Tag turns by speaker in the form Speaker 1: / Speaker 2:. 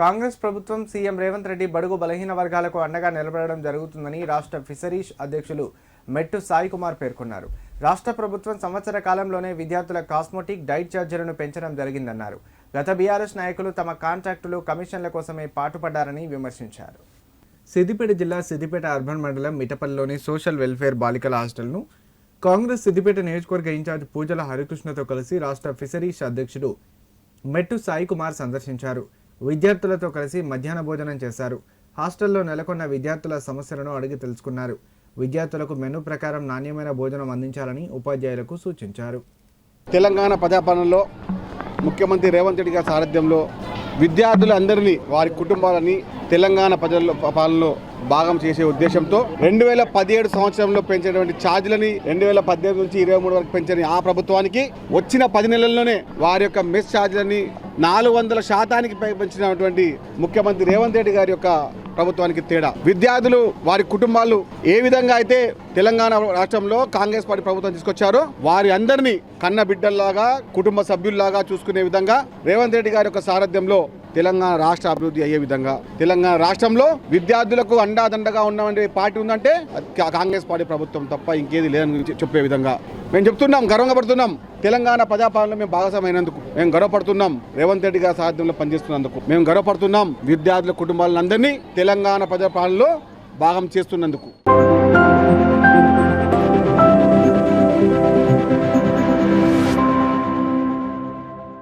Speaker 1: కాంగ్రెస్ ప్రభుత్వం సీఎం రేవంత్ రెడ్డి బడుగు బలహీన వర్గాలకు అండగా నిలబడడం జరుగుతుందని రాష్ట్ర ఫిషరీస్ అధ్యక్షులు మెట్టు సాయి కుమార్ పేర్కొన్నారు. రాష్ట్ర ప్రభుత్వం సంవత్సర కాలంలోనే విద్యార్థుల కాస్మోటిక్ డైట్ ఛార్జీలను పెంచడం జరిగిందన్నారు. గత బీఆర్ఎస్ నాయకులు తమ కాంట్రాక్టులు కమిషన్ల కోసమే పాటుపడ్డారని విమర్శించారు. సిద్దిపేట జిల్లా సిద్దిపేట అర్బన్ మండలం మిటపల్లిలోని సోషల్ వెల్ఫేర్ బాలికల హాస్టల్ను కాంగ్రెస్ సిద్దిపేట నియోజకవర్గ ఇన్ఛార్జ్ పూజల హరికృష్ణతో కలిసి రాష్ట్ర ఫిషరీస్ అధ్యక్షుడు మెట్టు సాయి కుమార్ సందర్శించారు. విద్యార్థులతో కలిసి మధ్యాహ్న భోజనం చేశారు. హాస్టల్లో నెలకొన్న విద్యార్థుల సమస్యలను అడిగి తెలుసుకున్నారు. విద్యార్థులకు మెను ప్రకారం నాణ్యమైన భోజనం అందించాలని ఉపాధ్యాయులకు సూచించారు.
Speaker 2: తెలంగాణ పదాపాలనలో ముఖ్యమంత్రి రేవంత్ రెడ్డి గారి సారథ్యంలో విద్యార్థులందరినీ వారి కుటుంబాలని తెలంగాణ ప్రజల పాలనలో భాగం చేసే ఉద్దేశంతో రెండు వేల పదిహేడు సంవత్సరంలో పెంచినటువంటి ఛార్జీలని రెండు వేల పద్దెనిమిది నుంచి ఇరవై మూడు వరకు పెంచిన ఆ ప్రభుత్వానికి వచ్చిన పది నెలల్లోనే వారి యొక్క మెస్ ఛార్జీలని నాలుగు వందల శాతానికి పెంచినటువంటి ముఖ్యమంత్రి రేవంత్ రెడ్డి గారి యొక్క ప్రభుత్వానికి తేడా. విద్యార్థులు వారి కుటుంబాలు ఏ విధంగా అయితే తెలంగాణ రాష్ట్రంలో కాంగ్రెస్ పార్టీ ప్రభుత్వం తీసుకొచ్చారు. వారి అందరినీ కన్న బిడ్డల్లాగా కుటుంబ సభ్యుల్లాగా చూసుకునే విధంగా రేవంత్ రెడ్డి గారి యొక్క సారథ్యంలో తెలంగాణ రాష్ట్ర అభివృద్ధి అయ్యే విధంగా. తెలంగాణ రాష్ట్రంలో విద్యార్థులకు అండాదండగా ఉన్నటువంటి పార్టీ ఉందంటే కాంగ్రెస్ పార్టీ ప్రభుత్వం తప్ప ఇంకేది లేదని చెప్పే విధంగా. మేము చెప్తున్నాం గర్వంగా పడుతున్నాం. తెలంగాణ ప్రజాపాలనలో మేము భాగస్వామైనందుకు. మేము గర్వపడుతున్నాం రేవంత్ రెడ్డి గారి సారథ్యంలో పనిచేస్తున్నందుకు. మేము గర్వపడుతున్నాం విద్యార్థుల కుటుంబాలందరినీ తెలంగాణ ప్రజాపాలనలో భాగం చేస్తున్నందుకు.